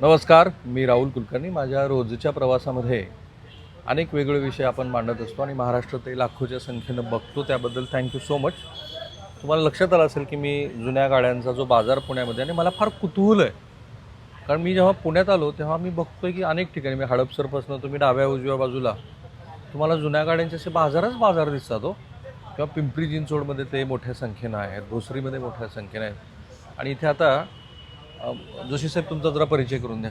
नमस्कार मी राहुल कुलकर्णी. माझ्या रोजच्या प्रवासामध्ये अनेक वेगळे विषय आपण मांडत असतो आणि महाराष्ट्रातही लाखोच्या संख्येनं बघतो त्याबद्दल थँक्यू सो मच तुम्हाला लक्षात आलं असेल की मी जुन्या गाड्यांचा जो बाजार पुण्यामध्ये आणि मला फार कुतूहल आहे. कारण मी जेव्हा पुण्यात आलो तेव्हा मी बघतोय की अनेक ठिकाणी मी हडपसरपासून तुम्ही डाव्या उजव्या बाजूला तुम्हाला जुन्या गाड्यांचे असे बाजारच बाजार दिसतात हो. किंवा पिंपरी चिंचवडमध्ये ते मोठ्या संख्येनं आहेत भोसरीमध्ये मोठ्या संख्येनं आहेत. आणि इथे आता जोशी साहेब तुमचा जरा परिचय करून द्या.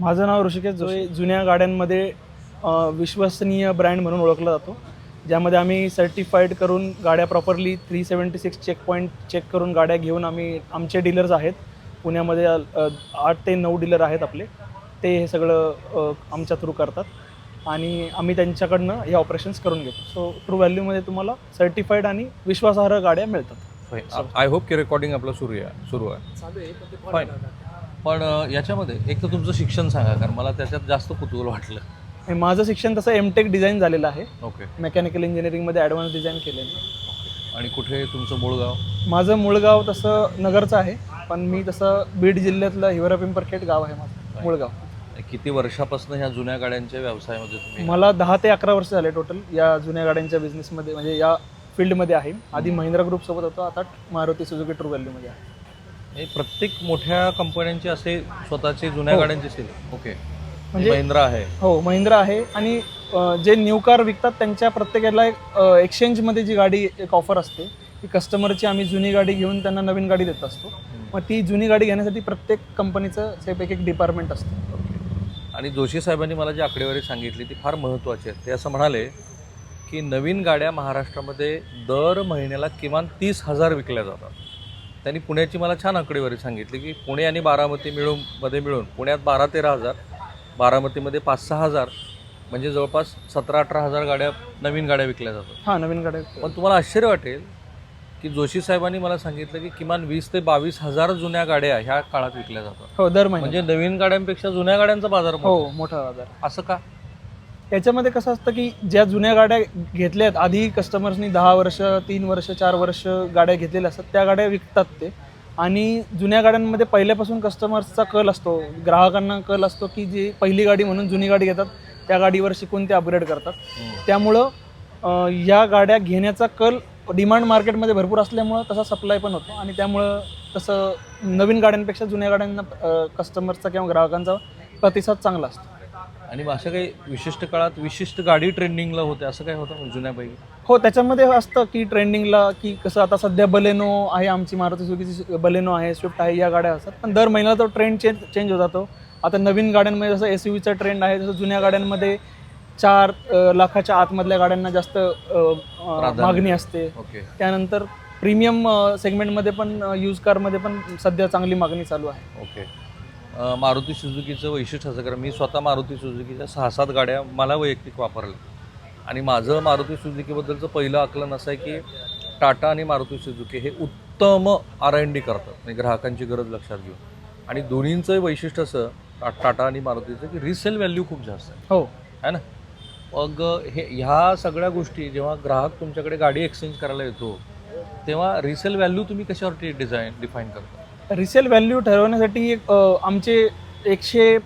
माझं नाव ऋषिकेश जोशी. जुन्या गाड्यांमध्ये विश्वसनीय ब्रँड म्हणून ओळखला जातो. ज्यामध्ये आम्ही सर्टिफाईड करून गाड्या properly three seventy six check point check करून गाड्या घेऊन आम्ही आमचे डीलर्स आहेत. पुण्यामध्ये आठ ते नऊ डीलर आहेत आपले. ते हे सगळं आमच्या थ्रू करतात. आणि आम्ही त्यांच्याकडनं हे ऑपरेशन्स करून घेतो. सो ट्रू व्हॅल्यूमध्ये तुम्हाला सर्टिफाईड आणि विश्वासार्ह गाड्या मिळतात. आय होप की रेकॉर्डिंग आपलं सुरू आहे सुरू आहे. फाईन पण याच्यामध्ये एक तर तुमचं शिक्षण सांगा कारण मला त्याच्यात जास्त कुतूहल वाटलं. हे माझं शिक्षण तसं एम टेक डिझाईन झालेलं आहे. ओके मेकॅनिकल इंजिनिअरिंगमध्ये ॲडव्हान्स डिझाईन केलेलं आहे. आणि कुठे तुमचं मूळ गाव? माझं मूळ गाव तसं नगरचं आहे पण मी तसं बीड जिल्ह्यातलं हिवरा पिंपरखेड गाव आहे माझं मूळ गाव. किती वर्षापासून ह्या जुन्या गाड्यांच्या व्यवसायामध्ये तुम्ही मला दहा ते अकरा वर्ष झाले टोटल या जुन्या गाड्यांच्या बिझनेसमध्ये म्हणजे या फील्डमध्ये आहे. आधी महिंद्रा ग्रुप सोबत होतो आता मारुती सुझुकी ट्रू व्हॅल्यूमध्ये आहे. हे प्रत्येक मोठ्या कंपन्यांचे असे स्वतःचे जुन्या हो. गाड्यांचे सेल ओके. म्हणजे महिंद्रा आहे. हो महिंद्रा आहे आणि अ, जे न्यू कार विकतात त्यांच्या प्रत्येकाला एक एक्सचेंजमध्ये जी गाडी एक ऑफर असते की कस्टमरची आम्ही जुनी गाडी घेऊन त्यांना नवीन गाडी देत असतो. मग ती जुनी गाडी घेण्यासाठी प्रत्येक कंपनीचं सेप एक एक डिपार्टमेंट असतं. आणि जोशी साहेबांनी मला जी आकडेवारी सांगितली ती फार महत्त्वाची आहे. ते असं म्हणाले की नवीन गाड्या महाराष्ट्रामध्ये दर महिन्याला किमान तीस हजार विकल्या जातात. त्यांनी पुण्याची मला छान आकडेवारी सांगितली की पुणे आणि बारामती मिळून मध्ये मिळून पुण्यात बारा तेरा हजार बारामतीमध्ये पाच सहा हजार म्हणजे जवळपास सतरा अठरा हजार गाड्या नवीन गाड्या विकल्या जातात. हां नवीन गाड्या पण तुम्हाला आश्चर्य वाटेल की जोशी साहेबांनी मला सांगितलं की किमान वीस ते बावीस हजार जुन्या गाड्या ह्या काळात विकल्या जातात. हो दर म्हणजे नवीन गाड्यांपेक्षा जुन्या गाड्यांचा बाजार हो. मोठा बाजार. असं का? याच्यामध्ये कसं असतं की ज्या जुन्या गाड्या घेतल्यात आधी कस्टमर्सनी दहा वर्ष तीन वर्ष चार वर्ष गाड्या घेतलेल्या असतात त्या गाड्या विकतात ते. आणि जुन्या गाड्यांमध्ये पहिल्यापासून कस्टमर्सचा कल असतो. ग्राहकांना कल असतो की जी पहिली गाडी म्हणून जुनी गाडी घेतात त्या गाडीवर शिकून ते अपग्रेड करतात. त्यामुळं अं, या गाड्या घेण्याचा कल डिमांड मार्केटमध्ये भरपूर असल्यामुळं तसा सप्लाय पण होतो. आणि त्यामुळं तसं नवीन गाड्यांपेक्षा जुन्या गाड्यांना कस्टमरचा किंवा ग्राहकांचा प्रतिसाद चांगला असतो. आणि मग अशा काही विशिष्ट काळात विशिष्ट गाडी ट्रेंडिंगला होते असं काय होतं जुन्यापैकी? हो त्याच्यामध्ये असतं की ट्रेंडिंगला की कसं आता सध्या बलेनो आहे आमची मारुती सुझुकीची बलेनो आहे स्विफ्ट आहे या गाड्या असतात. पण दर महिन्याला तो ट्रेंड चेंज चेंज होत जातो. आता नवीन गाड्यांमध्ये जसं एस चा ट्रेंड आहे तसं जुन्या गाड्यांमध्ये चार लाखाच्या आतमधल्या गाड्यांना जास्त. मागणी असते. त्यानंतर प्रीमियम सेगमेंटमध्ये पण यूज कारमध्ये पण सध्या चांगली मागणी चालू आहे. ओके. मारुती सुझुकीचं वैशिष्ट्य असं कारण मी स्वतः मारुती सुझुकीच्या सहा सात गाड्या मला वैयक्तिक वापरल्या. आणि माझं मारुती सुझुकीबद्दलचं पहिलं आकलन असं आहे की टाटा आणि मारुती सुझुकी हे उत्तम आर एन डी करतात. म्हणजे ग्राहकांची गरज लक्षात घेऊन. आणि दोन्हींचं वैशिष्ट्य असं टा- टाटा आणि मारुतीचं की रिसेल व्हॅल्यू खूप जास्त आहे. हो. है ना? मग हे ह्या सगळ्या गोष्टी जेव्हा ग्राहक तुमच्याकडे गाडी एक्सचेंज करायला येतो तेव्हा रिसेल व्हॅल्यू तुम्ही कशावरती डिझाईन डिफाईन करता? रिसेल व्हॅल्यू ठरवण्यासाठी एक, आमचे एकशे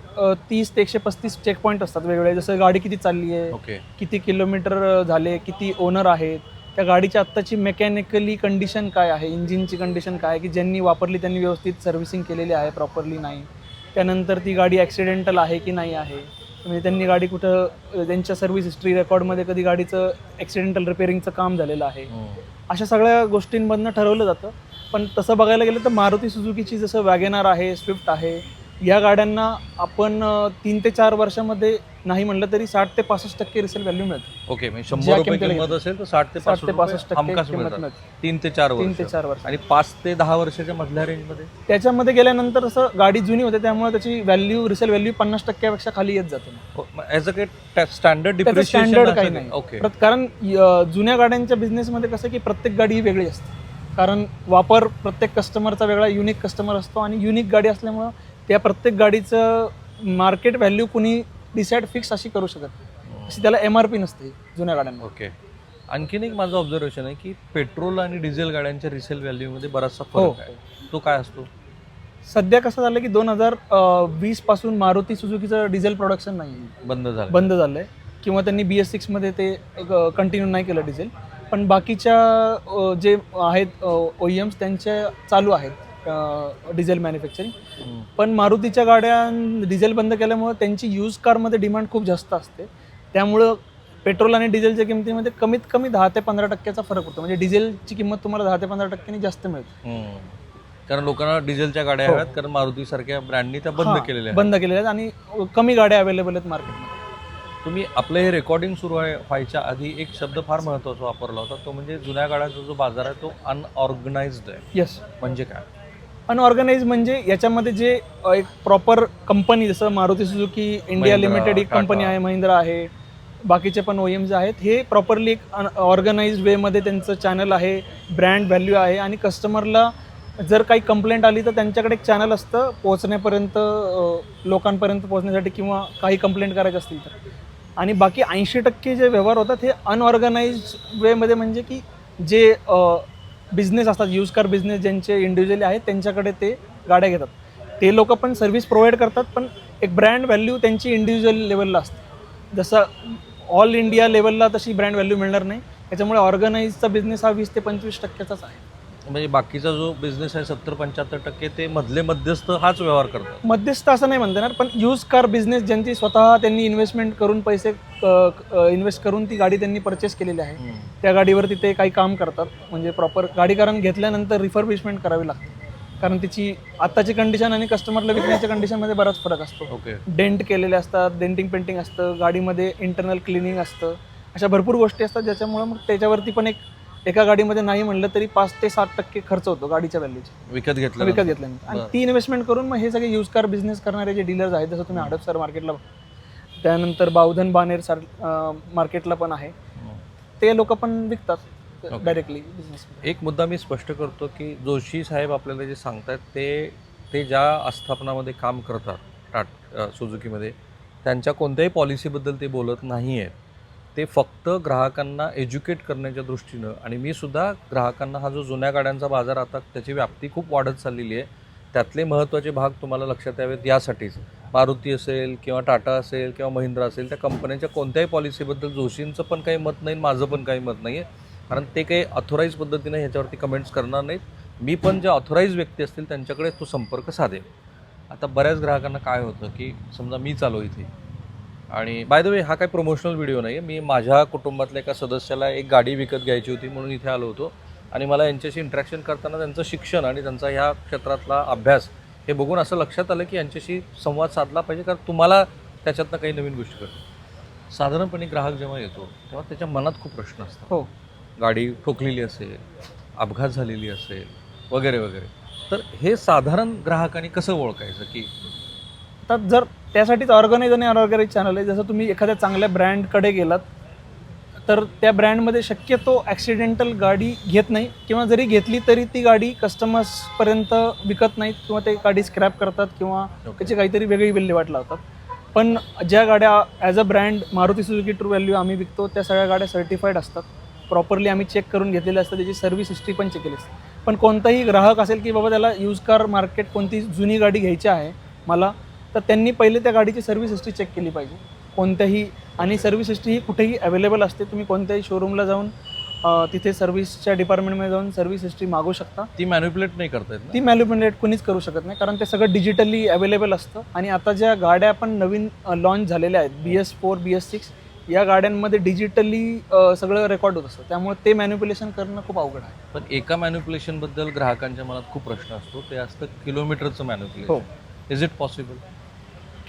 तीस ते एकशे पस्तीस चेक पॉईंट असतात वेगवेगळे. जसं गाडी किती चालली आहे ओके किती किलोमीटर झाले किती ओनर आहेत त्या गाडीची आत्ताची मेकॅनिकली कंडिशन काय आहे इंजिनची कंडिशन काय आहे की ज्यांनी वापरली त्यांनी व्यवस्थित सर्व्हिसिंग केलेली आहे प्रॉपरली नाही. त्यानंतर ती गाडी ॲक्सिडेंटल आहे की नाही आहे म्हणजे त्यांनी गाडी कुठं त्यांच्या सर्व्हिस हिस्ट्री रेकॉर्डमध्ये कधी गाडीचं ॲक्सिडेंटल रिपेअरिंगचं काम झालेलं आहे. अशा सगळ्या गोष्टींमधनं ठरवलं जातं. पण तसं बघायला गेलं तर मारुती सुझुकीची जसं वॅगेनार आहे स्विफ्ट आहे या गाड्यांना आपण तीन ते चार वर्षामध्ये नाही म्हणलं तरी साठ ते पासष्ट टक्के रिसेल व्हॅल्यू मिळते. ओके म्हणजे ज्या शंभर रुपये किमतीला किंमत. असेल तर साठ ते साठ ते पासष्ट टक्के हमखास किंमत मिळतात. मिळते. तीन ते चार तीन वर्ष. ते चार वर्ष. आणि पाच ते दहा वर्षाच्या मधल्या रेंजमध्ये त्याच्यामध्ये गेल्यानंतर असं गाडी जुनी होते त्यामुळे त्याची व्हॅल्यू रिसेल व्हॅल्यू पन्नास टक्क्यापेक्षा खाली येत जाते. ॲज अ काही स्टँडर्ड त्याचं स्टँडर्ड काही नाही. ओके परत कारण अ, जुन्या गाड्यांच्या बिझनेसमध्ये कसं की प्रत्येक गाडी ही वेगळी असते. कारण वापर प्रत्येक कस्टमरचा वेगळा युनिक कस्टमर असतो आणि युनिक गाडी असल्यामुळं त्या प्रत्येक गाडीचं मार्केट व्हॅल्यू कुणी डिसाईड फिक्स अशी करू शकत नाही. अशी त्याला एम आर पी नसते जुन्या गाड्यांना ओके. आणखीन एक माझं ऑब्झर्वेशन आहे की पेट्रोल आणि डिझेल गाड्यांच्या रिसेल व्हॅल्यूमध्ये बराचसा हो. फरक आहे. तो काय असतो? सध्या कसं झालं की दोन हजार वीसपासून मारुती सुझुकीचं डिझेल प्रोडक्शन नाही. बंद झालं बंद झालं आहे किंवा त्यांनी बी एस सिक्समध्ये ते कंटिन्यू नाही केलं डिझेल पण बाकीच्या अ, जे आहेत ओ एम्स त्यांच्या चालू आहेत डिझेल मॅन्युफॅक्चरिंग. पण मारुतीच्या गाड्या डिझेल बंद केल्यामुळं त्यांची यूज कारमध्ये डिमांड खूप जास्त असते त्यामुळं पेट्रोल आणि डिझेलच्या किमतीमध्ये कमीत कमी दहा ते पंधरा टक्क्याचा फरक पडतो म्हणजे डिझेलची किंमत तुम्हाला दहा ते पंधरा टक्क्यांनी जास्त मिळते हम्म. कारण लोकांना डिझेलच्या गाड्या हो. हव्यात कारण मारुती सारख्या ब्रँडनी त्या बंद हां, केलेल्या आहेत बंद केलेल्या आहेत आणि कमी गाड्या अवेलेबल आहेत मार्केटमध्ये तुम्ही आपलं हे रेकॉर्डिंग सुरू आहे व्हायच्या आधी एक शब्द फार महत्त्वाचा वापरला होता. तो म्हणजे जुन्या गाड्यांचा जो बाजार आहे तो अनऑर्गनाइज्ड आहे. येस म्हणजे काय? अनऑर्गनाइज म्हणजे याच्यामध्ये जे अ, एक प्रॉपर कंपनी जसं Maruti Suzuki India Mahindra, limited एक कंपनी टाटा. आहे महिंद्रा आहे बाकीचे पण ओ एम्स आहेत. हे प्रॉपरली एक ऑर्गनाइज वेमध्ये त्यांचं चॅनल आहे ब्रँड व्हॅल्यू आहे आणि कस्टमरला जर काही कंप्लेंट आली तर त्यांच्याकडे एक चॅनल असतं पोहोचण्यापर्यंत अ, लोकांपर्यंत पोहोचण्यासाठी किंवा काही कंप्लेंट करायचे असतील तर. आणि बाकी ऐंशी टक्के जे व्यवहार होतात हे अनऑर्गनाइज वेमध्ये म्हणजे की जे बिझनेस असतात यूज कार बिझनेस ज्यांचे इंडिव्हिज्युअली आहेत त्यांच्याकडे ते गाड्या घेतात. ते लोक पण सर्व्हिस प्रोव्हाइड करतात पण एक ब्रँड व्हॅल्यू त्यांची इंडिव्हिज्युअल लेवलला असते. जसं ऑल इंडिया लेवलला तशी ब्रँड व्हॅल्यू मिळणार नाही. त्याच्यामुळे ऑर्गनाईजचा बिझनेस हा वीस ते पंचवीस टक्क्याचाच आहे. म्हणजे बाकीचा जो बिझनेस आहे सत्तर पंच्याहत्तर टक्के ते मधले मध्यस्थ हाच व्यवहार करतात. मध्यस्थ असं नाही म्हणता येणार पण यूज कार बिझनेस ज्यांची स्वतः त्यांनी इन्व्हेस्टमेंट करून पैसे इन्व्हेस्ट करून ती गाडी त्यांनी परचेस केलेली आहे त्या गाडीवर तिथे काही काम करतात. म्हणजे प्रॉपर गाडी कारण घेतल्यानंतर रिफर्बिशमेंट करावी लागते. कारण तिची आत्ताची कंडिशन आणि कस्टमरला विकण्याच्या कंडिशनमध्ये बराच फरक असतो. ओके. डेंट केलेले असतात डेंटिंग पेंटिंग असतं गाडीमध्ये इंटरनल क्लिनिंग असतं अशा भरपूर गोष्टी असतात ज्याच्यामुळं मग त्याच्यावरती पण एक एका गाडीमध्ये नाही म्हणलं तरी पाच ते सात टक्के खर्च होतो गाडीच्या व्हॅल्यूचा विकत घेतलं विकत घेतल्यानंतर आणि बरं. ती इन्व्हेस्टमेंट करून मग हे सगळे यूज कार बिझनेस करणारे जे डीलर्स आहेत जसं तुम्ही हडपसर मार्केटला त्यानंतर बावधन बानेर सार मार्केटला पण आहे. ते लोक पण विकतात Okay. डायरेक्टली बिझनेस एक मुद्दा मी स्पष्ट करतो की जोशी साहेब आपल्याला जे सांगतात ते ते ज्या आस्थापनामध्ये काम करतात टाट अ, सुझुकीमध्ये त्यांच्या कोणत्याही पॉलिसीबद्दल ते बोलत नाही आहेत ते फक्त ग्राहकांना एज्युकेट करण्याच्या दृष्टीनं आणि मी सुद्धा ग्राहकांना हा जो जुन्या गाड्यांचा बाजार आता त्याची व्याप्ती खूप वाढत चाललेली आहे. त्यातले महत्त्वाचे भाग तुम्हाला लक्षात यावेत यासाठीच. मारुती असेल किंवा टाटा असेल किंवा महिंद्रा असेल त्या कंपन्यांच्या कोणत्याही पॉलिसीबद्दल जोशींचं पण काही मत नाही माझं पण काही मत नाही आहे कारण ते काही ऑथोराईज पद्धतीने ह्याच्यावरती कमेंट्स करणार नाहीत. मी पण ज्या ऑथोराईज व्यक्ती असतील त्यांच्याकडे तो संपर्क साधेल. आता बऱ्याच ग्राहकांना काय होतं की समजा मी चालू इथे. आणि बाय द वे हा काही प्रमोशनल व्हिडिओ नाही आहे मी माझ्या कुटुंबातल्या एका सदस्याला एक गाडी विकत घ्यायची होती म्हणून इथे आलो होतो. आणि मला यांच्याशी इंटरॅक्शन करताना त्यांचं शिक्षण आणि त्यांचा ह्या क्षेत्रातला अभ्यास हे बघून असं लक्षात आलं की यांच्याशी संवाद साधला पाहिजे कारण तुम्हाला त्याच्यातनं काही नवीन गोष्टी कळतात साधारणपणे ग्राहक जेव्हा येतो तेव्हा त्याच्या मनात खूप प्रश्न असतात. हो. गाडी ठोकलेली असेल अपघात झालेली असेल वगैरे वगैरे. तर हे साधारण ग्राहकांनी कसं ओळखायचं की तर जर त्यासाठीच ऑर्गनाईज आणि अनऑर्गनाईज चॅनल आहे जसं तुम्ही एखाद्या चांगल्या ब्रँडकडे गेलात तर त्या ब्रँडमध्ये शक्यतो ॲक्सिडेंटल गाडी घेत नाही. किंवा जरी घेतली तरी ती गाडी कस्टमर्सपर्यंत विकत नाहीत किंवा ते गाडी स्क्रॅप करतात किंवा त्याची काहीतरी वेगळी विल्हेवाट लावतात. पण ज्या गाड्या as a brand Maruti Suzuki true value आम्ही विकतो त्या सगळ्या गाड्या सर्टिफाईड असतात. प्रॉपरली आम्ही चेक करून घेतलेल्या असतात त्याची सर्व्हिस हिस्ट्री पण चेक केली असते. पण कोणताही ग्राहक असेल की बाबा त्याला यूज कार मार्केट कोणती जुनी गाडी घ्यायची आहे मला तर त्यांनी पहिले त्या गाडीची सर्व्हिस हिस्ट्री चेक केली पाहिजे. कोणत्याही आणि सर्व्हिस हिस्ट्री ही कुठेही अवेलेबल असते. तुम्ही कोणत्याही शोरूमला जाऊन तिथे सर्व्हिसच्या डिपार्टमेंटमध्ये जाऊन सर्व्हिस हिस्ट्री मागू शकता. ती मॅन्युप्युलेट नाही करता येत ती मॅल्युमिनेट कुणीच करू शकत नाही. कारण ते सगळं डिजिटली अवेलेबल असतं. आणि आता ज्या गाड्या पण नवीन लॉन्च झालेल्या आहेत B S four B S six या गाड्यांमध्ये डिजिटली सगळं रेकॉर्ड होत असतं. त्यामुळे ते मॅन्युप्युलेशन करणं खूप अवघड आहे. पण एका मॅन्युप्युलेशनबद्दल ग्राहकांच्या मनात खूप प्रश्न असतो. ते असतं किलोमीटरचं हो. Manipulation is it possible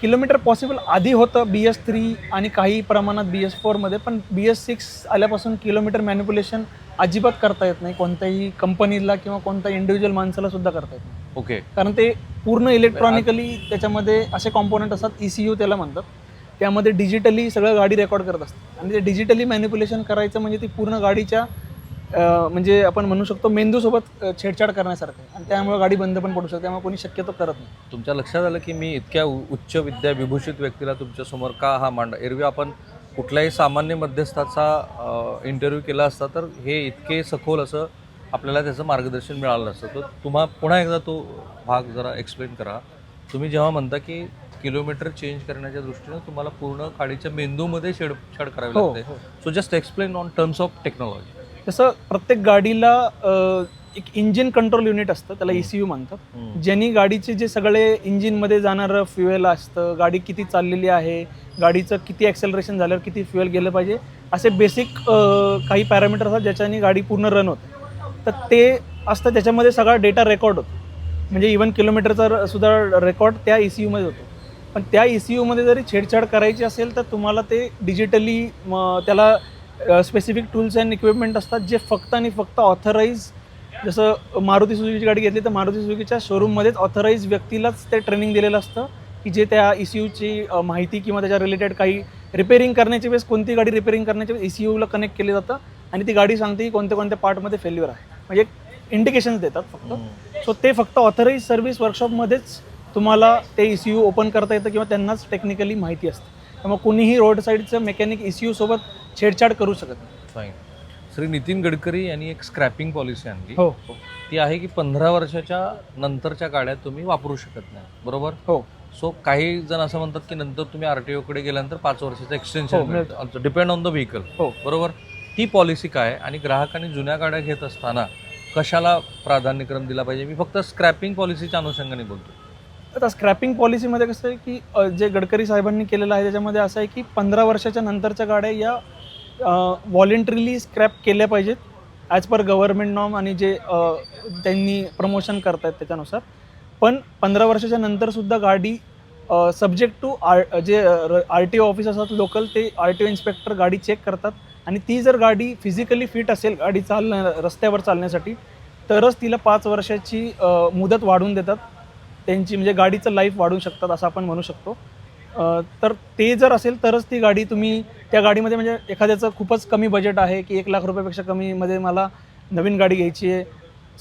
kilometre possible आधी होतं बी एस थ्री आणि काही प्रमाणात बी एस फोरमध्ये पण बी एस सिक्स आल्यापासून किलोमीटर मॅन्युप्युलेशन अजिबात करता येत नाही. कोणत्याही कंपनीला किंवा कोणत्या इंडिव्हिज्युअल माणसाला सुद्धा करता येत नाही. ओके कारण ते पूर्ण इलेक्ट्रॉनिकली त्याच्यामध्ये असे कॉम्पोनंट असतात ई सी यू त्याला म्हणतात. त्यामध्ये डिजिटली सगळं गाडी रेकॉर्ड करत असते आणि ते डिजिटली मॅन्युप्युलेशन करायचं म्हणजे ती पूर्ण गाडीच्या म्हणजे आपण म्हणू शकतो मेंदूसोबत छेडछाड करण्यासारखं आहे. आणि त्यामुळे गाडी बंद पण पडू शकते. त्यामुळे कोणी शक्यतो करत नाही. तुमच्या लक्षात आलं की मी इतक्या उच्च विद्या विभूषित व्यक्तीला तुमच्यासमोर का हा मांडा एरवी आपण कुठल्याही सामान्य मध्यस्थाचा इंटरव्ह्यू केला असता तर हे इतके सखोल असं आपल्याला त्याचं मार्गदर्शन मिळालं नसतं तर तुम्हा पुन्हा एकदा तो भाग जरा एक्सप्लेन करा. तुम्ही जेव्हा म्हणता की किलोमीटर चेंज करण्याच्या दृष्टीनं तुम्हाला पूर्ण गाडीच्या मेंदूमध्ये छेडछाड करावी हो लागते. So just explain on terms of technology तसं प्रत्येक गाडीला अ, एक इंजिन कंट्रोल युनिट असतं त्याला ई सी यू म्हणतात. ज्यांनी गाडीचे जे सगळे इंजिनमध्ये जाणारं फ्युएल असतं गाडी किती चाललेली आहे गाडीचं किती ॲक्सेलरेशन झाल्यावर किती फ्युएल गेलं पाहिजे असे बेसिक काही पॅरामीटर असतात ज्याच्याने गाडी पूर्ण रन होते. तर ते असतं त्याच्यामध्ये सगळा डेटा रेकॉर्ड होतो. म्हणजे इवन किलोमीटरचा र- सुद्धा रेकॉर्ड त्या ई सी यूमध्ये होतो. पण त्या ई सी यूमध्ये जरी छेडछाड करायची असेल तर तुम्हाला ते डिजिटली त्याला स्पेसिफिक टूल्स अँड इक्विपमेंट असतात जे फक्त आणि फक्त ऑथराईज जसं मारुती सुझुकीची गाडी घेतली तर मारुती सुझुकीच्या शोरूममध्येच ऑथराईज व्यक्तीलाच ते ट्रेनिंग दिलेलं असतं की जे त्या ई सी यूची माहिती किंवा त्याच्या रिलेटेड काही रिपेअरिंग करण्याच्या वेळेस कोणती गाडी रिपेअरिंग करण्याच्या वेळेस ई सी यूला कनेक्ट केलं जातं आणि ती गाडी सांगते की कोणत्या कोणत्या पार्टमध्ये फेल्युअर आहे. म्हणजे इंडिकेशन्स देतात फक्त. सो ते फक्त ऑथराईज सर्व्हिस वर्कशॉपमध्येच तुम्हाला ते ई सी यू ओपन करता येतं किंवा त्यांनाच टेक्निकली माहिती असते. त्यामुळे कुणीही रोड साईडचं मेकॅनिक ई सी यू सोबत छेडछाड करू शकत नाही. फाईन श्री नितीन गडकरी यांनी एक स्क्रॅपिंग पॉलिसी आणली. हो. ती आहे की पंधरा वर्षाच्या नंतरच्या गाड्या तुम्ही वापरू शकत नाही. बरोबर? हो. सो काही जण असं म्हणतात की नंतर तुम्ही आरटीओ कडे गेल्यानंतर पाच वर्षाचं हो, extension depend on the vehicle हो. बरोबर? ती पॉलिसी काय? आहे? आणि ग्राहकांनी जुन्या गाड्या घेत असताना कशाला प्राधान्यक्रम दिला पाहिजे? मी फक्त स्क्रॅपिंग पॉलिसीच्या अनुषंगाने बोलतो. आता स्क्रॅपिंग पॉलिसीमध्ये कसं आहे की अ, जे गडकरी साहेबांनी केलेलं आहे त्याच्यामध्ये असं आहे की पंधरा वर्षाच्या नंतरच्या गाड्या या व्हॉलेंटरीली स्क्रॅप केल्या पाहिजेत. ॲज पर गव्हर्नमेंट नॉर्म आणि जे त्यांनी प्रमोशन करतायत त्याच्यानुसार. पण पंधरा वर्षाच्या नंतरसुद्धा गाडी subject to R J R T O office असतात लोकल ते आर टी ओ इन्स्पेक्टर गाडी चेक करतात. आणि ती जर गाडी फिजिकली फिट असेल गाडी चालण्या रस्त्यावर चालण्यासाठी तरच तिला पाच वर्षाची मुदत वाढवून देतात. त्यांची म्हणजे गाडीचं लाईफ वाढवू शकतात असं आपण म्हणू शकतो. तर ते जर असेल तरच ती गाडी तुम्ही त्या गाडीमध्ये म्हणजे एखाद्याचं खूपच कमी बजेट आहे की एक लाख रुपयापेक्षा कमीमध्ये मला नवीन गाडी घ्यायची आहे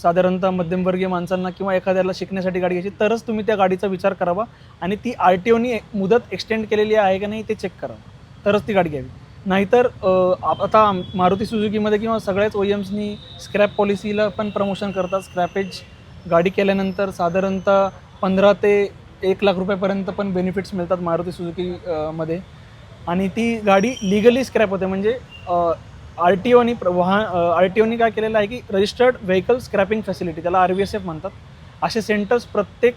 साधारणतः मध्यमवर्गीय माणसांना किंवा एखाद्याला शिकण्यासाठी गाडी घ्यायची तरच तुम्ही त्या गाडीचा विचार करावा आणि ती आर टी ओनी मुदत एक्सटेंड केलेली आहे का नाही ते चेक करावं. तरच ती गाडी घ्यावी. नाहीतर आता मारुती सुझुकीमध्ये किंवा सगळ्याच ओ एम्सनी स्क्रॅप पॉलिसीला पण प्रमोशन करतात. स्क्रॅपेज गाडी केल्यानंतर साधारणतः पंधरा ते एक लाख रुपयापर्यंत पण बेनिफिट्स मिळतात मारुती सुझुकी मध्ये. आणि ती गाडी लिगली स्क्रॅप होते. म्हणजे आर टी ओनी वाहन आर टी ओनी काय केलेलं आहे की रजिस्टर्ड व्हेकल स्क्रॅपिंग फॅसिलिटी त्याला आर व्ही एस एफ म्हणतात. असे सेंटर्स प्रत्येक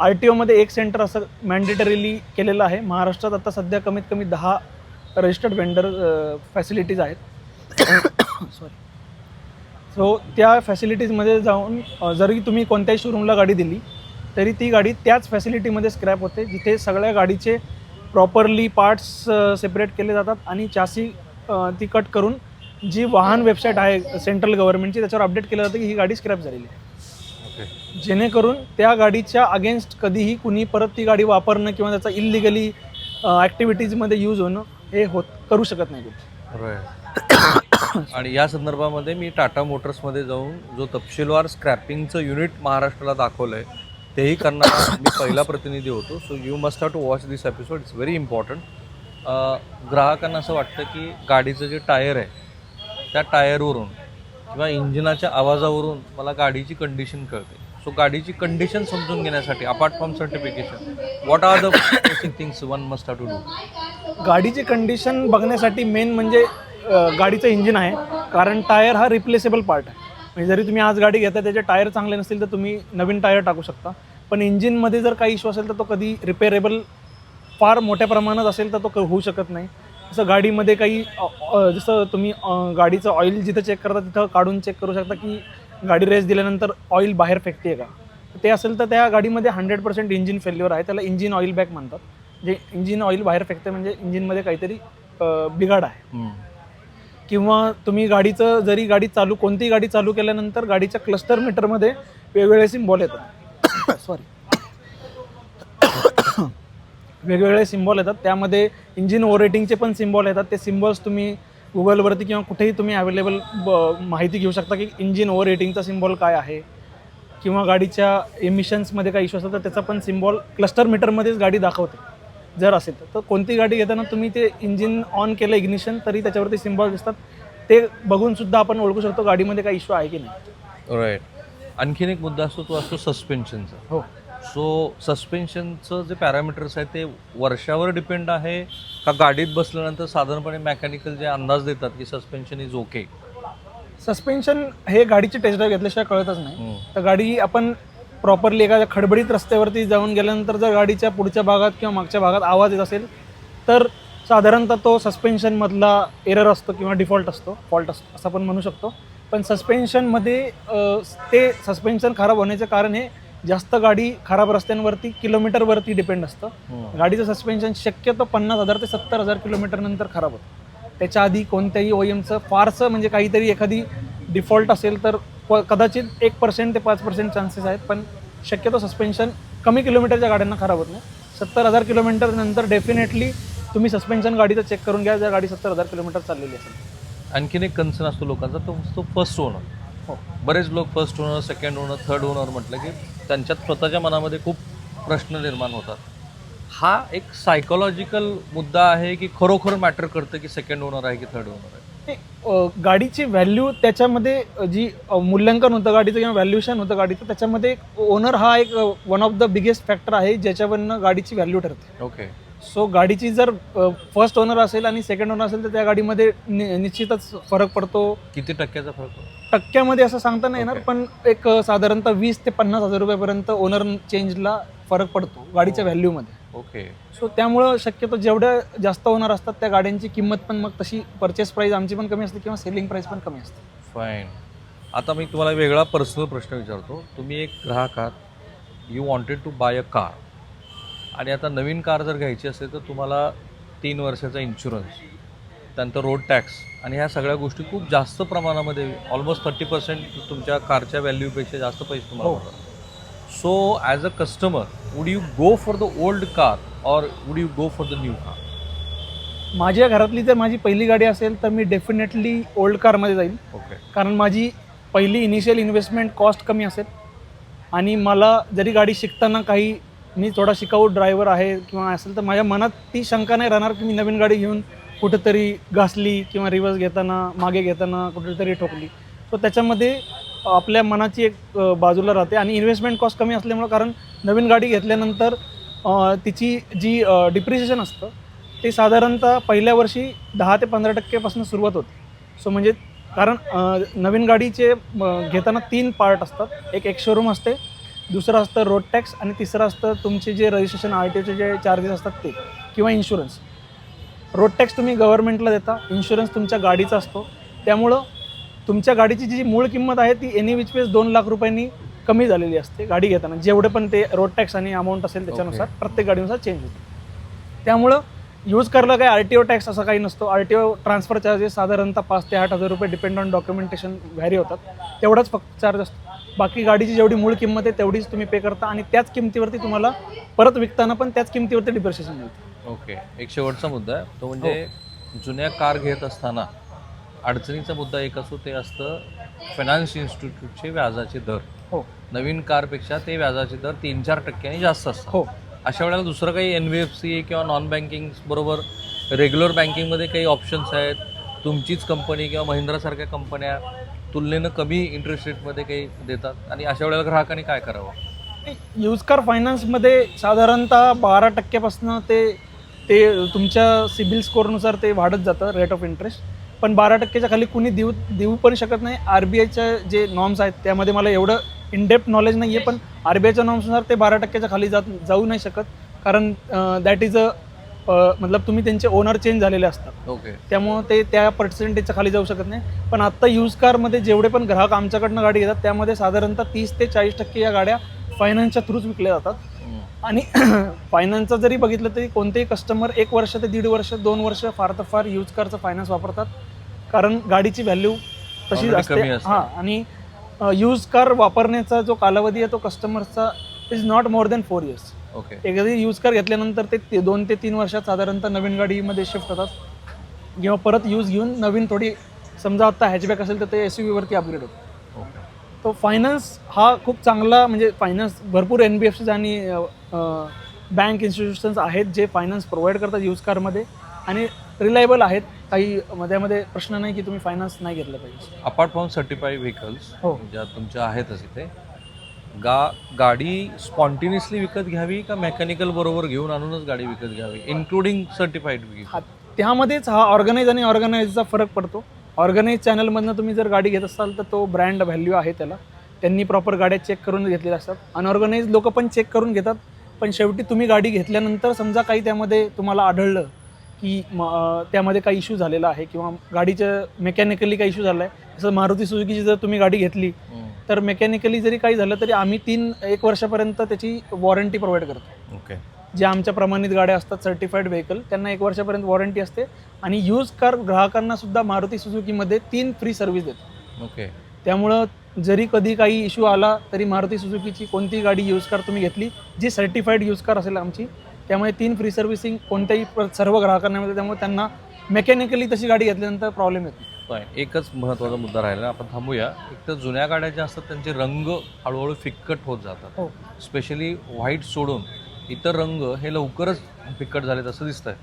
आर टी ओमध्ये एक सेंटर असं मॅन्डेटरीली केलेलं आहे. महाराष्ट्रात आता सध्या कमीत कमी दहा रजिस्टर्ड वेंडर फॅसिलिटीज आहेत. सॉरी सो त्या फॅसिलिटीजमध्ये जाऊन जरी तुम्ही कोणत्याही शोरूमला गाडी दिली तरी ती गाडी त्याच फॅसिलिटीमध्ये स्क्रॅप होते जिथे सगळ्या गाडीचे प्रॉपरली पार्ट्स सेपरेट केले जातात आणि चासी ती कट करून जी वाहन वेबसाईट आहे सेंट्रल गव्हर्नमेंटची त्याच्यावर अपडेट केलं जातं की ही गाडी स्क्रॅप झालेली आहे. जेणेकरून त्या गाडीच्या अगेन्स्ट कधीही कुणी परत ती गाडी वापरणं किंवा त्याचा इलिगली ॲक्टिव्हिटीजमध्ये यूज होणं हे होत करू शकत नाही आणि या संदर्भामध्ये मी टाटा मोटर्समध्ये जाऊन जो तपशीलवार स्क्रॅपिंगचं युनिट महाराष्ट्राला दाखवलं आहे तेही करणार मी पहिला प्रतिनिधी होतो. So you must have to watch this episode it's very important ग्राहकांना असं वाटतं की गाडीचं जे टायर आहे त्या टायरवरून किंवा इंजिनाच्या आवाजावरून मला गाडीची कंडिशन कळते. सो गाडीची कंडिशन समजून घेण्यासाठी apart from certification what are the things one must have to do गाडीची कंडिशन बघण्यासाठी मेन म्हणजे गाडीचं इंजिन आहे. कारण टायर हा रिप्लेसेबल पार्ट आहे. म्हणजे जरी तुम्ही आज गाडी घेता त्याचे टायर चांगले नसतील तर तुम्ही नवीन टायर टाकू शकता. पण इंजिनमध्ये जर काही इश्यू असेल तर तो कधी रिपेरेबल फार मोठ्या प्रमाणात असेल तर तो क- होऊ शकत नाही. जसं गाडीमध्ये काही जसं तुम्ही गाडीचं ऑइल जिथं चेक करता तिथं काढून चेक करू शकता की गाडी रेस दिल्यानंतर ऑइल बाहेर फेकते का? ते असेल तर त्या गाडीमध्ये हंड्रेड पर्सेंट इंजिन फेल्युअर आहे. त्याला इंजिन ऑइल बॅक म्हणतात. जे इंजिन ऑइल बाहेर फेकते म्हणजे इंजिनमध्ये काहीतरी बिघाड आहे. किंवा तुम्ही गाडीचं जरी गाडी चालू कोणतीही गाडी चालू केल्यानंतर गाडीच्या क्लस्टर मीटरमध्ये वेगवेगळे सिम्बॉल येतात. सॉरी वेगवेगळे सिम्बॉल येतात. त्यामध्ये इंजिन ओव्हर रेटिंगचे पण सिम्बॉल येतात. ते सिम्बॉल्स तुम्ही गुगलवरती किंवा कुठेही तुम्ही अवेलेबल माहिती घेऊ शकता की इंजिन ओव्हर रेटिंगचा सिम्बॉल काय आहे. किंवा गाडीच्या एमिशन्समध्ये काही इश्यू असतात तर त्याचा पण सिम्बॉल क्लस्टर मीटरमध्येच गाडी दाखवते. जर असेल तर. कोणती गाडी घेताना तुम्ही ते इंजिन ऑन केलं इग्निशन तरी त्याच्यावरती सिम्बॉल दिसतात. ते बघून सुद्धा आपण ओळखू शकतो गाडीमध्ये काही इश्यू आहे की नाही. राईट आणखीन एक मुद्दा असतो तो असतो सस्पेन्शनचा हो. सो सस्पेन्शनचं जे पॅरामीटर्स आहेत ते वर्षावर डिपेंड आहे का गाडीत बसल्यानंतर साधारणपणे मेकॅनिकल जे अंदाज देतात की सस्पेन्शन इज ओके सस्पेन्शन हे गाडीची टेस्ट ड्राईव्ह घेतल्याशिवाय कळतच नाही. तर गाडी आपण प्रॉपरली एखाद्या खडबडीत रस्त्यावरती जाऊन गेल्यानंतर जर गाडीच्या पुढच्या भागात किंवा मागच्या भागात आवाज येत असेल तर साधारणतः तो सस्पेन्शनमधला एरर असतो किंवा डिफॉल्ट असतो फॉल्ट असतो असं आपण म्हणू शकतो. पण सस्पेन्शनमध्ये ते सस्पेन्शन खराब होण्याचं कारण हे जास्त गाडी खराब रस्त्यांवरती किलोमीटरवरती डिपेंड असतं. गाडीचं सस्पेन्शन शक्यतो पन्नास हजार ते सत्तर हजार किलोमीटर नंतर खराब होतं. त्याच्या आधी कोणत्याही ओ एमचं फारसं म्हणजे काहीतरी एखादी डिफॉल्ट असेल तर क- कदाचित एक पर्सेंट ते पाच पर्सेंट चान्सेस आहेत पण शक्यतो सस्पेन्शन कमी किलोमीटरच्या गाड्यांना खराब होत नाही. सत्तर हजार किलोमीटर नंतर डेफिनेटली तुम्ही सस्पेन्शन गाडीचं चेक करून घ्या जर गाडी सत्तर हजार किलोमीटर चाललेली असेल. आणखीन एक कन्सर्न असतो लोकांचा तो असतो फर्स्ट ओनर हो. बरेच लोक first owner second owner third owner म्हटलं की त्यांच्यात स्वतःच्या मनामध्ये खूप प्रश्न निर्माण होतात. हा एक सायकोलॉजिकल मुद्दा आहे की खरोखर मॅटर करतं की सेकंड ओनर आहे की थर्ड ओनर आहे. गाडीची व्हॅल्यू त्याच्यामध्ये जी मूल्यांकन होतं गाडीचं किंवा व्हॅल्युएशन होतं गाडीचं त्याच्यामध्ये ओनर हा एक one of the biggest factor आहे ज्याच्यावरनं गाडीची व्हॅल्यू ठरते. ओके सो गाडीची जर फर्स्ट ओनर असेल आणि सेकंड ओनर असेल तर त्या गाडीमध्ये निश्चितच फरक पडतो. किती टक्क्याचा फरक पडतो? टक्क्यामध्ये असं सांगता नाही येणार. पण एक साधारणतः वीस ते पन्नास हजार रुपयापर्यंत ओनर चेंजला फरक पडतो गाडीच्या व्हॅल्यूमध्ये ओके. सो त्यामुळं शक्यतो जेवढ्या जास्त ओनर असतात त्या गाड्यांची किंमत पण मग तशी परचेस प्राईस आमची पण कमी असते किंवा सेलिंग प्राईस पण कमी असते. फाईन आता मी तुम्हाला वेगळा पर्सनल प्रश्न विचारतो. तुम्ही एक ग्राहक आहात. You wanted to buy a car आणि आता नवीन कार जर घ्यायची असेल तर तुम्हाला तीन वर्षाचा इन्शुरन्स त्यानंतर रोड टॅक्स आणि ह्या सगळ्या गोष्टी खूप जास्त प्रमाणामध्ये ऑलमोस्ट थर्टी पर्सेंट तुमच्या कारच्या व्हॅल्यूपेक्षा जास्त पैसे तुम्हाला so as a customer would you go for the old car or would you go for the new car माझ्या घरातली जर माझी पहिली गाडी असेल तर मी डेफिनेटली ओल्ड कारमध्ये जाईल. ओके कारण माझी पहिली इनिशियल इन्व्हेस्टमेंट कॉस्ट कमी असेल. आणि मला जरी गाडी शिकताना काही मी थोडा शिकाऊ ड्रायव्हर आहे किंवा असेल तर माझ्या मनात ती शंका नाही राहणार की मी नवीन गाडी घेऊन कुठेतरी घासली किंवा रिवर्स घेताना मागे घेताना कुठेतरी ठोकली. सो त्याच्यामध्ये आपल्या मनाची एक बाजूला राहते आणि इन्व्हेस्टमेंट कॉस्ट कमी असल्यामुळं कारण नवीन गाडी घेतल्यानंतर तिची जी डिप्रिसिएशन असतं ते साधारणतः पहिल्या वर्षी दहा ते पंधरा टक्केपासून सुरुवात होते. सो म्हणजे कारण नवीन गाडीचे घेताना तीन पार्ट असतात. एक एक शोरूम असते दुसरं असतं रोड टॅक्स आणि तिसरं असतं तुमचे जे रजिस्ट्रेशन आर टी ओचे जे चार्जेस असतात ते किंवा इन्शुरन्स रोड टॅक्स तुम्ही गव्हर्नमेंटला देता इन्शुरन्स तुमच्या गाडीचा असतो. त्यामुळं तुमच्या गाडीची जी मूळ किंमत आहे ती एनी विच वेज दोन लाख रुपयांनी कमी झालेली असते गाडी घेताना. जेवढे पण ते रोड टॅक्स आणि अमाऊंट असेल त्याच्यानुसार प्रत्येक गाडीनुसार चेंज होते. त्यामुळं यूज करायला काही आर टी ओ टॅक्स असा काही नसतो. R T O transfer charges साधारणतः पाच ते आठ हजार रुपये डिपेंड ऑन डॉक्युमेंटेशन व्हॅरी होतात. तेवढाच फक्त चार्ज असतो. बाकी गाडीची जेवढी मूळ किंमत आहे तेवढीच तुम्ही पे करता आणि त्याच किमतीवरती तुम्हाला परत विकताना पण त्याच किमतीवरती डिप्रिशिएशन मिळते. ओके एक शेवटचा मुद्दा आहे. तो म्हणजे जुन्या कार घेत असताना अडचणीचा मुद्दा एक असतो ते असतं फायनान्स इन्स्टिट्यूटचे व्याजाचे दर. हो. नवीन कारपेक्षा ते व्याजाचे दर तीन चार टक्क्यांनी जास्त असतात. हो. अशा वेळेला दुसरं काही एन बी एफ सी किंवा नॉन बँकिंग बरोबर रेग्युलर बँकिंगमध्ये काही ऑप्शन्स आहेत. तुमचीच कंपनी किंवा महिंद्रासारख्या कंपन्या तुलनेनं कमी इंटरेस्ट रेटमध्ये काही देतात. आणि अशा वेळेला ग्राहकांनी काय करावं? यूज कार फायनान्समध्ये साधारणतः बारा टक्क्यापासून ते ते तुमच्या सिबिल स्कोअरनुसार ते वाढत जातं रेट ऑफ इंटरेस्ट पण बारा टक्क्याच्या खाली कुणी देऊ देऊ पण शकत नाही. आर बी आयच्या जे नॉर्म्स आहेत त्यामध्ये मला एवढं इनडेप्थ नॉलेज नाही आहे पण आर बी आयच्या नॉर्म्सनुसार ते बारा टक्क्याच्या खाली जात जाऊ नाही शकत. कारण दॅट इज अ मतलब तुम्ही त्यांचे ओनर चेंज झालेले असतात. ओके त्यामुळं ते त्या पर्सेंटेजच्या खाली जाऊ शकत नाही. पण आत्ता यूज कारमध्ये जेवढे पण ग्राहक आमच्याकडनं गाडी घेतात त्यामध्ये साधारणतः तीस ते चाळीस टक्के या गाड्या फायनान्सच्या थ्रूच विकल्या जातात. आणि फायनान्सचं जरी बघितलं तरी कोणतेही कस्टमर एक वर्ष ते दीड वर्ष दोन वर्ष फार तर फार यूज कारचं फायनान्स वापरतात. कारण गाडीची व्हॅल्यू तशी Already असते. कमी असते. हां आणि यूज कार वापरण्याचा जो कालावधी आहे तो कस्टमरचा is not more than four years okay एकदा यूज कार घेतल्यानंतर ते ते दोन ते तीन वर्षात साधारणतः नवीन गाडीमध्ये शिफ्ट होतात. किंवा परत यूज घेऊन नवीन थोडी समजा आता हॅचबॅक असेल तर ते एस वरती अपग्रेड होतं. ओके तो फायनान्स हा खूप चांगला म्हणजे फायनान्स भरपूर एन बी एफ सीज आणि बँक इन्स्टिट्यूशन्स आहेत जे फायनान्स प्रोव्हाइड करतात यूज कारमध्ये आणि रिलायबल आहेत. काही त्यामध्ये प्रश्न नाही की तुम्ही फायनान्स नाही घेतलं पाहिजे. अपार्ट फ्रॉम सर्टिफाईड व्हेकल्स हो. ज्या तुमच्या आहेतच इथे गा गाडी स्पॉन्टिनियसली विकत घ्यावी का मेकॅनिकल बरोबर घेऊन आणूनच गाडी विकत घ्यावी इन्क्लुडिंग सर्टिफाईड हा त्यामध्येच हा ऑर्गनाईज आणि ऑर्गनाईजचा फरक पडतो. ऑर्गनाईज चॅनलमधनं तुम्ही जर गाडी घेत असाल तर तो ब्रँड व्हॅल्यू आहे त्याला. त्यांनी प्रॉपर गाड्या चेक करून घेतलेल्या असतात. अनऑर्गनाईज लोक पण चेक करून घेतात. पण शेवटी तुम्ही गाडी घेतल्यानंतर समजा काही त्यामध्ये तुम्हाला आढळलं की त्यामध्ये काही इश्यू झालेला आहे किंवा गाडीचं मेकॅनिकली काही इश्यू झाला आहे जसं मारुती सुझुकीची जर तुम्ही गाडी घेतली तर मेकॅनिकली जरी काही झालं तरी आम्ही तीन एक वर्षापर्यंत त्याची वॉरंटी प्रोव्हाइड करतो. ओके जे आमच्या प्रमाणित गाड्या असतात सर्टिफाईड व्हेकल त्यांना एक वर्षापर्यंत वॉरंटी असते. आणि यूज कार ग्राहकांना सुद्धा मारुती सुझुकीमध्ये तीन फ्री सर्व्हिस देतो. ओके त्यामुळं जरी कधी काही इश्यू आला तरी मारुती सुझुकीची कोणतीही गाडी यूज कार तुम्ही घेतली जी सर्टिफाईड यूज कार असेल आमची त्यामुळे तीन फ्री सर्व्हिसिंग कोणत्याही सर्व ग्राहकांना मिळते त्यामुळे त्यांना मेकॅनिकली तशी गाडी घेतल्यानंतर प्रॉब्लेम येतो एकच महत्त्वाचा मुद्दा राहिला आपण थांबूया. एक तर जुन्या गाड्या ज्या असतात त्यांचे रंग हळूहळू फिक्कट होत जातात. हो. स्पेशली व्हाईट सोडून इतर रंग हे लवकरच फिक्कट झालेत असं दिसतंय.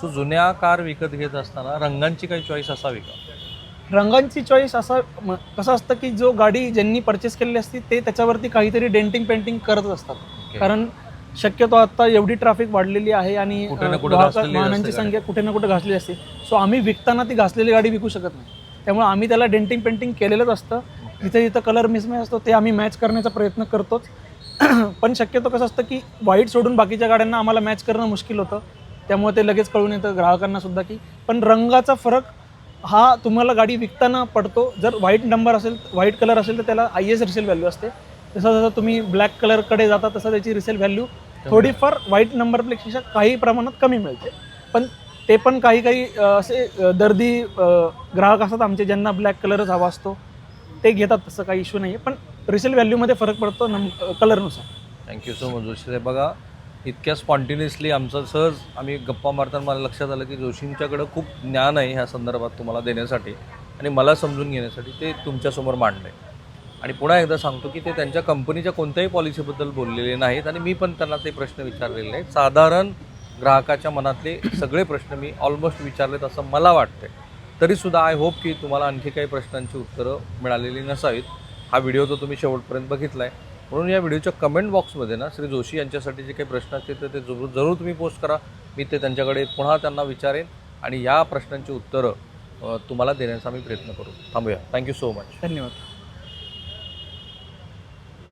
सो जुन्या कार विकत घेत असताना रंगांची काही चॉईस असावी का? रंगांची चॉईस असा म- कसं असतं की जो गाडी ज्यांनी परचेस केलेली असते ते त्याच्यावरती काहीतरी डेंटिंग पेंटिंग करत असतात. Okay. कारण शक्यतो आता एवढी ट्रॅफिक वाढलेली आहे आणि कुठे ना अं, कुठे वाहका- घासलेली वाहनांची असते संख्या कुठे ना कुठे घासलेली असते. सो आम्ही विकताना ती घासलेली गाडी विकू शकत नाही. त्यामुळे आम्ही त्याला डेंटिंग पेंटिंग केलेलंच असतं. जिथे जिथं कलर मिसमॅच असतो ते आम्ही मॅच करण्याचा प्रयत्न करतोच. पण शक्यतो कसं असतं की व्हाईट सोडून बाकीच्या गाड्यांना आम्हाला मॅच करणं मुश्किल होतं. त्यामुळे ते लगेच कळून येतं ग्राहकांना सुद्धा की पण रंगाचा फरक हा तुम्हाला गाडी विकताना पडतो. जर व्हाईट नंबर असेल व्हाईट कलर असेल तर त्याला आय एस रिसेल व्हॅल्यू असते. जसं जसं तुम्ही ब्लॅक कलरकडे जाता तसं त्याची रिसेल व्हॅल्यू थोडीफार व्हाईट नंबरपेक्षा काही प्रमाणात कमी मिळते. पण ते पण काही काही असे दर्दी ग्राहक असतात आमचे ज्यांना ब्लॅक कलरच हवा असतो ते घेतात तसं काही इश्यू नाही आहे पण रिसेल व्हॅल्यूमध्ये फरक पडतो नम कलरनुसार thank you so much Joshi साहेब. बघा इतक्या स्पॉन्टिनियसली आमचं सहज आम्ही गप्पा मारताना मला लक्षात आलं की जोशींच्याकडं खूप ज्ञान आहे ह्या संदर्भात तुम्हाला देण्यासाठी आणि मला समजून घेण्यासाठी ते तुमच्यासमोर मांडलं आहे आणि पुन्हा एकदा सांगतो की ते त्यांच्या कंपनीच्या कोणत्याही पॉलिसीबद्दल बोललेले नाहीत आणि मी पण त्यांना ते प्रश्न विचारलेले आहेत साधारण ग्राहकाच्या मनातले सगळे प्रश्न मी ऑलमोस्ट विचारलेत असं मला वाटतंय. तरीसुद्धा आय होप की तुम्हाला आणखी काही प्रश्नांची उत्तरं मिळालेली नसावीत. हा व्हिडिओ जो तुम्ही शेवटपर्यंत बघितला आहे म्हणून या व्हिडिओच्या कमेंट बॉक्समध्ये ना श्री जोशी यांच्यासाठी जे काही प्रश्न असतील तर ते जरूर जरूर तुम्ही पोस्ट करा. मी ते त्यांच्याकडे पुन्हा त्यांना विचारेन आणि या प्रश्नांची उत्तरं तुम्हाला देण्याचा मी प्रयत्न करू. थांबूया. थँक्यू सो मच धन्यवाद.